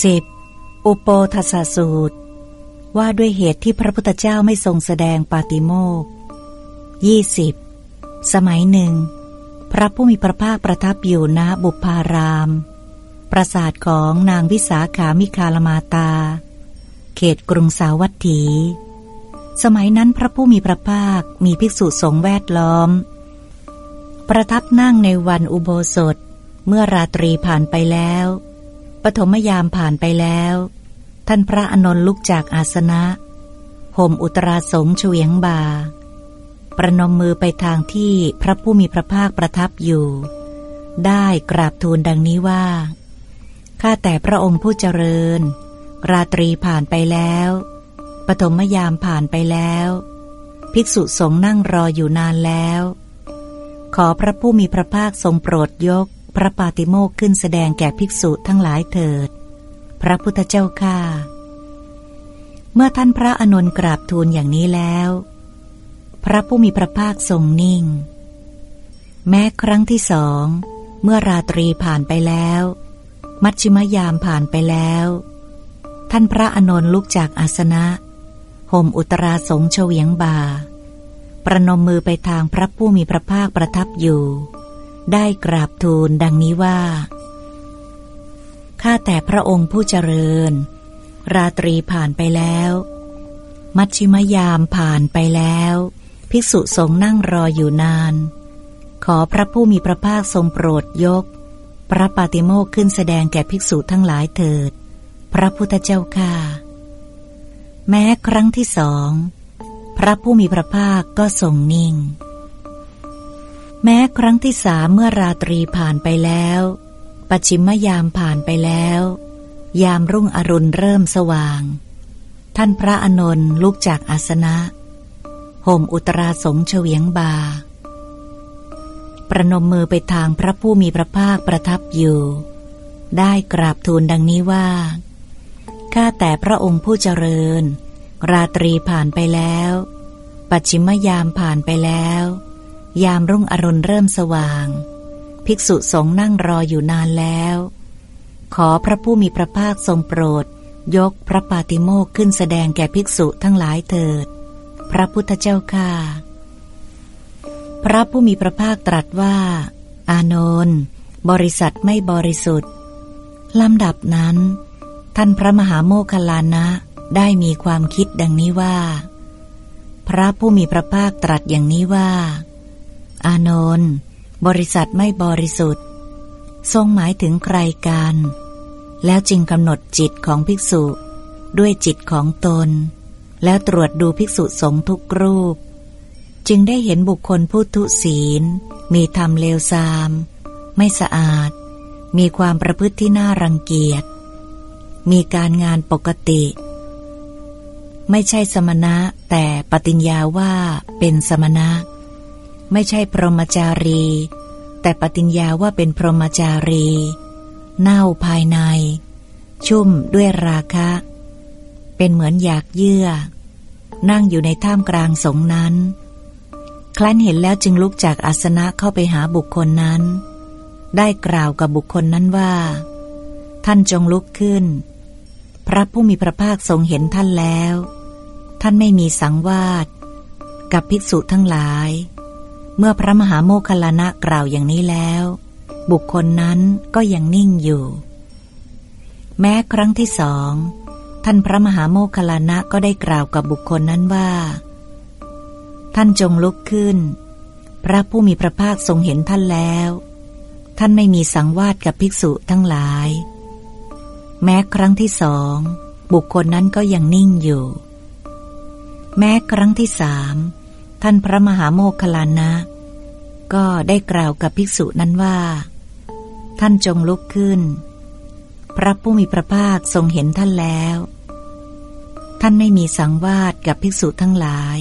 10. อุปโปทัสสสูตร ว่าด้วยเหตุที่พระพุทธเจ้าไม่ทรงแสดงปาติโมกยี่สิบสมัยหนึ่ง พระผู้มีพระภาคประทับอยู่ณบุพาราม ปราสาทของนางวิสาขามิคาลมาตา เขตกรุงสาวัตถี สมัยนั้นพระผู้มีพระภาคมีภิกษุสงฆ์แวดล้อม ประทับนั่งในวันอุโบสถเมื่อราตรีผ่านไปแล้ว ปฐมยามผ่านไปแล้ว ท่านพระอนนท์ลุกจากอาสนะห่มอุตราสงเฉวียงบา ประนมมือไปทางที่พระผู้มีพระภาคประทับอยู่ ได้กราบทูลดังนี้ว่า ข้าแต่พระองค์ผู้เจริญ ราตรีผ่านไปแล้ว ปฐมยามผ่านไปแล้ว ภิกษุสงฆ์นั่งรออยู่นานแล้ว ขอพระผู้มีพระภาคทรงโปรดยก พระปาติโมกขึ้นแสดงแก่ภิกษุทั้งหลายเถิด พระพุทธเจ้าข้าเมื่อท่านพระอนนท์กราบทูลอย่างนี้แล้ว พระผู้มีพระภาคทรงนิ่ง แม้ครั้งที่สอง เมื่อราตรีผ่านไปแล้ว มัชชิมยามผ่านไปแล้ว ท่านพระอนนท์ลุกจากอาสนะห่มอุตราสงเฉวียงบา ประนมมือไปทางพระผู้มีพระภาคประทับอยู่ ได้กราบทูลดังนี้ว่า ข้าแต่พระองค์ผู้เจริญ ราตรีผ่านไปแล้ว มัชชิมยามผ่านไปแล้ว ภิกษุสงฆ์นั่งรออยู่นาน ขอพระผู้มีพระภาคทรงโปรดยก พระปาติโมกขึ้นแสดงแก่ภิกษุทั้งหลายเถิด พระพุทธเจ้าค่าแม้ครั้งที่สอง พระผู้มีพระภาคก็ทรงนิ่ง แม้ครั้งที่สามเมื่อราตรีผ่านไปแล้ว ปัจฉิมยามผ่านไปแล้ว ยามรุ่งอรุณเริ่มสว่าง ท่านพระอนนท์ลุกจากอาสนะห่มอุตราสงเฉวียงบา ประนมมือไปทางพระผู้มีพระภาคประทับอยู่ ได้กราบทูลดังนี้ว่า ข้าแต่พระองค์ผู้เจริญ ราตรีผ่านไปแล้ว ปัจฉิมยามผ่านไปแล้ว ยามรุ่งอรุณเริ่มสว่าง ภิกษุสงฆ์นั่งรออยู่นานแล้ว ขอพระผู้มีพระภาคทรงโปรด ยกพระปาติโมกขึ้นแสดงแก่ภิกษุทั้งหลายเถิด พระพุทธเจ้าค่าพระผู้มีพระภาคตรัสว่า อานนท์บริษัทไม่บริสุทธิ์ลำดับนั้น ท่านพระมหาโมคคลานะได้มีความคิดดังนี้ว่า พระผู้มีพระภาคตรัสอย่างนี้ว่า อานนท์บริษัทไม่บริสุทธิ์ ทรงหมายถึงใครกัน แล้วจึงกำหนดจิตของภิกษุ ด้วยจิตของตน แล้วตรวจดูภิกษุสงฆ์ทุกรูป จึงได้เห็นบุคคลผู้ทุศีล มีธรรมเลวทราม ไม่สะอาด มีความประพฤติที่น่ารังเกียจ มีการงานปกติไม่ใช่สมณะแต่ปฏิญญาว่าเป็นสมณะ ไม่ใช่พรหมจารี แต่ปฏิญญาว่าเป็นพรหมจารี เน่าภายใน ชุ่มด้วยราคะ เป็นเหมือนอยากเยื่อ นั่งอยู่ในท่ามกลางสงนั้น ครั้นเห็นแล้วจึงลุกจากอาสนะเข้าไปหาบุคคลนั้น ได้กล่าวกับบุคคลนั้นว่า ท่านจงลุกขึ้น พระผู้มีพระภาคทรงเห็นท่านแล้ว ท่านไม่มีสังวาสกับภิกษุทั้งหลาย เมื่อพระมหาโมคคลานะกล่าวอย่างนี้แล้ว บุคคลนั้นก็ยังนิ่งอยู่ แม้ครั้งที่สอง ท่านพระมหาโมคคลานะก็ได้กล่าวกับบุคคลนั้นว่า ท่านจงลุกขึ้น พระผู้มีพระภาคทรงเห็นท่านแล้ว ท่านไม่มีสังวาสกับภิกษุทั้งหลาย แม้ครั้งที่สอง บุคคลนั้นก็ยังนิ่งอยู่ แม้ครั้งที่สาม ท่านพระมหาโมคคลานะ ก็ได้กล่าวกับภิกษุนั้นว่า ท่านจงลุกขึ้น พระผู้มีพระภาคทรงเห็นท่านแล้ว ท่านไม่มีสังวาสกับภิกษุทั้งหลาย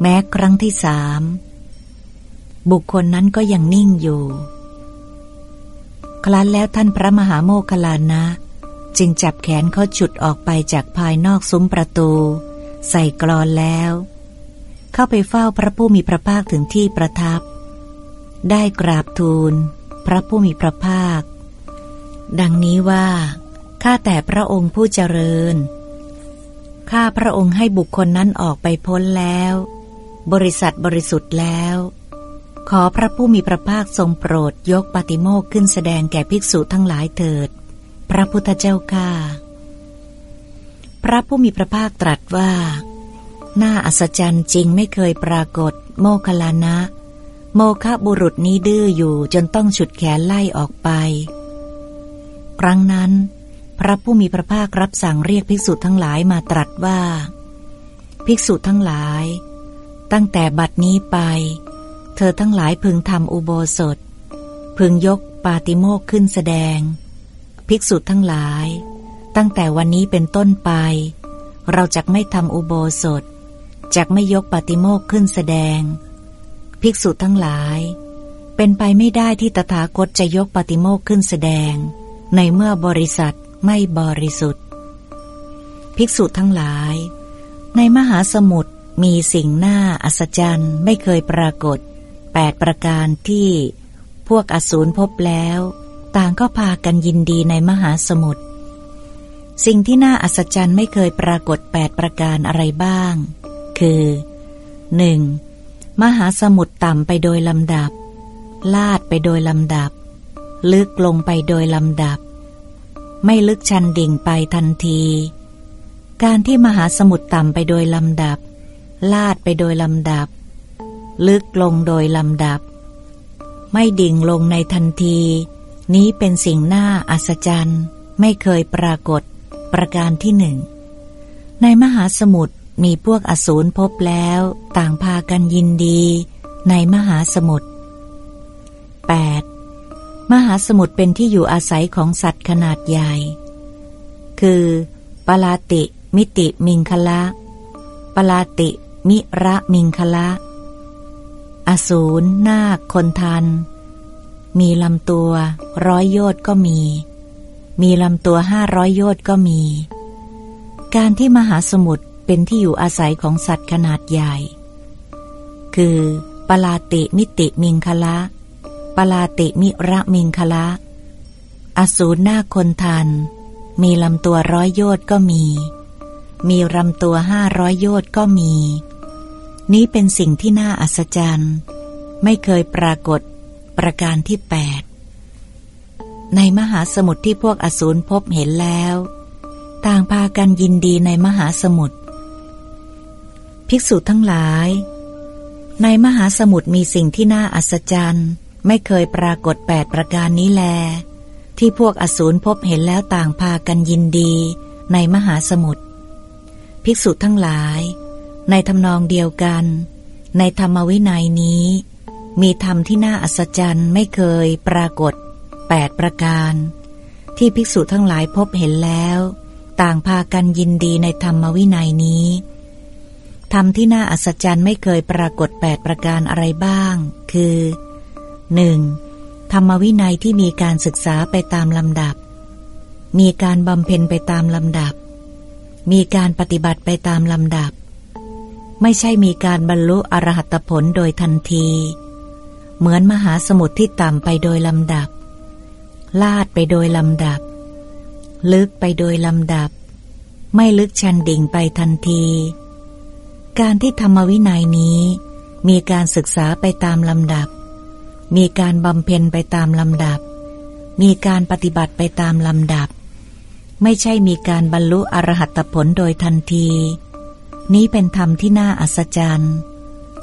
แม้ครั้งที่สามบุคคลนั้นก็ยังนิ่งอยู่ ครั้นแล้วท่านพระมหาโมคคลานะ จึงจับแขนเขาจุดออกไปจากภายนอกซุ้มประตู ใส่กรอนแล้ว เข้าไปเฝ้าพระผู้มีพระภาคถึงที่ประทับ ได้กราบทูล พระผู้มีพระภาค ดังนี้ว่า ข้าแต่พระองค์ผู้เจริญ ข้าพระองค์ให้บุคคลนั้นออกไปพ้นแล้ว บริษัทบริสุทธิ์แล้ว ขอพระผู้มีพระภาคทรงโปรดยกปาติโมกข์ขึ้นแสดงแก่ภิกษุทั้งหลายเถิด พระพุทธเจ้าข้าพระผู้มีพระภาคตรัสว่า น่าอัศจรรย์จริงไม่เคยปรากฏ โมคลานะ โมคะบุรุษนี้ดื้ออยู่จนต้องฉุดแขนไล่ออกไป ครั้งนั้น พระผู้มีพระภาครับสั่งเรียกภิกษุทั้งหลายมาตรัสว่า ภิกษุทั้งหลาย ตั้งแต่บัดนี้ไป เธอทั้งหลายพึงทำอุโบสถ พึงยกปาติโมกขึ้นแสดง ภิกษุทั้งหลาย ตั้งแต่วันนี้เป็นต้นไป เราจะไม่ทำอุโบสถ จะไม่ยกปาติโมกข์ขึ้นแสดง ภิกษุทั้งหลาย เป็นไปไม่ได้ที่ตถาคตจะยกปาติโมกข์ขึ้นแสดง ในเมื่อบริษัทไม่บริสุทธิ์ ภิกษุทั้งหลาย ในมหาสมุทรมีสิ่งน่าอัศจรรย์ไม่เคยปรากฏแปดประการที่พวกอสูรพบแล้ว ต่างก็พากันยินดีในมหาสมุทรสิ่งที่น่าอัศจรรย์ไม่เคยปรากฏแปดประการอะไรบ้าง คือ 1. มหาสมุทรต่ำไปโดยลำดับ ลาดไปโดยลำดับ ลึกลงไปโดยลำดับ ไม่ลึกชันดิ่งไปทันที การที่มหาสมุทรต่ำไปโดยลำดับ ลาดไปโดยลำดับ ลึกลงโดยลำดับ ไม่ดิ่งลงในทันที นี้เป็นสิ่งน่าอัศจรรย์ ไม่เคยปรากฏประการที่หนึ่งในมหาสมุทร มีพวกอสูรพบแล้วต่างพากันยินดีในมหาสมุทร 8. มหาสมุทรเป็นที่อยู่อาศัยของสัตว์ขนาดใหญ่ คือปลาติ มิติมิงคละปลาติ มิระมิงคละอสูรนาคคนทัน มีลำตัวร้อยโยชน์ก็มี มีลำตัวห้าร้อยโยชน์ก็มี การที่มหาสมุทร เป็นที่อยู่อาศัยของสัตว์ขนาดใหญ่ คือปลาติมิติมิงคละปลาติมิระมิงคละ อสูรหน้าคนทัน มีลำตัวร้อยโยชน์ก็มี มีลำตัวห้าร้อยโยชน์ก็มี นี้เป็นสิ่งที่น่าอัศจรรย์ ไม่เคยปรากฏประการที่แปดในมหาสมุทรที่พวกอสูรพบเห็นแล้ว ต่างพากันยินดีในมหาสมุทร ภิกษุทั้งหลาย ในมหาสมุทรมีสิ่งที่น่าอัศจรรย์ ไม่เคยปรากฏแปดประการนี้แล ที่พวกอสูรพบเห็นแล้วต่างพากันยินดีในมหาสมุทรภิกษุทั้งหลาย ในทำนองเดียวกัน ในธรรมวินัยนี้ มีธรรมที่น่าอัศจรรย์ไม่เคยปรากฏแปดประการ ที่ภิกษุทั้งหลายพบเห็นแล้ว ต่างพากันยินดีในธรรมวินัยนี้ ธรรมที่น่าอัศจรรย์ไม่เคยปรากฏแปดประการอะไรบ้าง คือ 1. ธรรมวินัยที่มีการศึกษาไปตามลำดับ มีการบำเพ็ญไปตามลำดับ มีการปฏิบัติไปตามลำดับ ไม่ใช่มีการบรรลุอรหัตผลโดยทันที เหมือนมหาสมุทรที่ต่ำไปโดยลำดับ ลาดไปโดยลำดับ ลึกไปโดยลำดับ ไม่ลึกชันดิ่งไปทันที การที่ธรรมวินัยนี้ มีการศึกษาไปตามลำดับ มีการบำเพ็ญไปตามลำดับ มีการปฏิบัติไปตามลำดับ ไม่ใช่มีการบรรลุอรหัตผลโดยทันที นี้เป็นธรรมที่น่าอัศจรรย์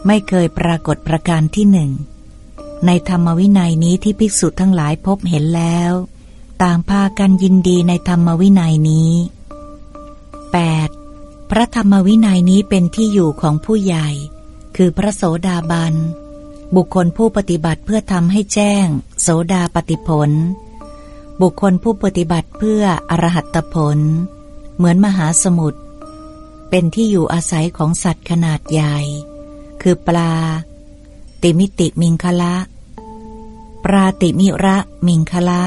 ไม่เคยปรากฏประการที่หนึ่ง ในธรรมวินัยนี้ที่ภิกษุทั้งหลายพบเห็นแล้ว ต่างพากันยินดีในธรรมวินัยนี้ 8. พระธรรมวินัยนี้เป็นที่อยู่ของผู้ใหญ่ คือพระโสดาบัน บุคคลผู้ปฏิบัติเพื่อทำให้แจ้ง โสดาปฏิผล บุคคลผู้ปฏิบัติเพื่ออรหัตผล เหมือนมหาสมุทรเป็นที่อยู่อาศัยของสัตว์ขนาดใหญ่ คือปลา ติมิติมิงคละ ปราติมิระมิงคละ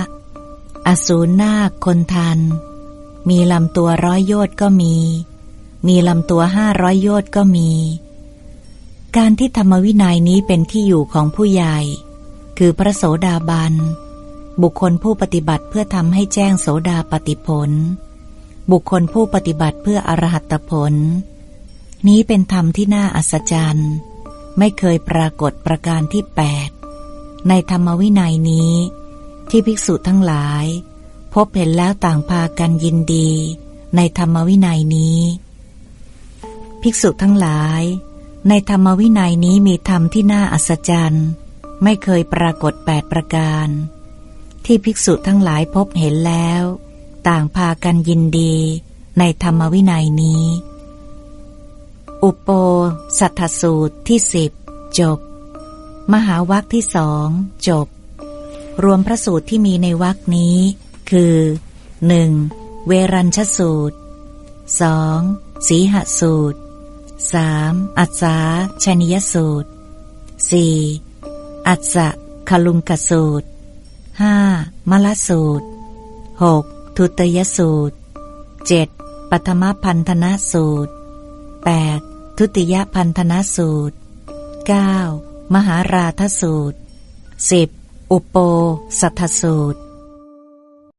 อสูรนาคคนทัน มีลำตัวร้อยโยชน์ก็มี มีลำตัวห้าร้อยโยชน์ก็มี การที่ธรรมวินัยนี้เป็นที่อยู่ของผู้ใหญ่ คือพระโสดาบัน บุคคลผู้ปฏิบัติเพื่อทำให้แจ้งโสดาปฏิผล บุคคลผู้ปฏิบัติเพื่ออรหัตผล นี้เป็นธรรมที่น่าอัศจรรย์ ไม่เคยปรากฏประการที่แปดในธรรมวินัยนี้ ที่ภิกษุทั้งหลาย พบเห็นแล้วต่างพากันยินดี ในธรรมวินัยนี้ ภิกษุทั้งหลาย ในธรรมวินัยนี้มีธรรมที่น่าอัศจรรย์ ไม่เคยปรากฏแปดประการ ที่ภิกษุทั้งหลายพบเห็นแล้ว ต่างพากันยินดีในธรรมวินัยนี้ อุปโปสัทธสูตรที่สิบจบ มหาวัคที่สองจบ รวมพระสูตรที่มีในวักนี้ คือ 1. เวรัญชสูตร 2. สีหสูตร 3. อัศสาชนิยสูตร 4. อัศสะคลุงกสูตร 5. มลสูตร 6. ทุตยสูตร 7. ปัทมพันธนสูตร 8. ทุติยพันธนสูตร 9. มหาราทสูตร 10. อุปโปสัทธสูตร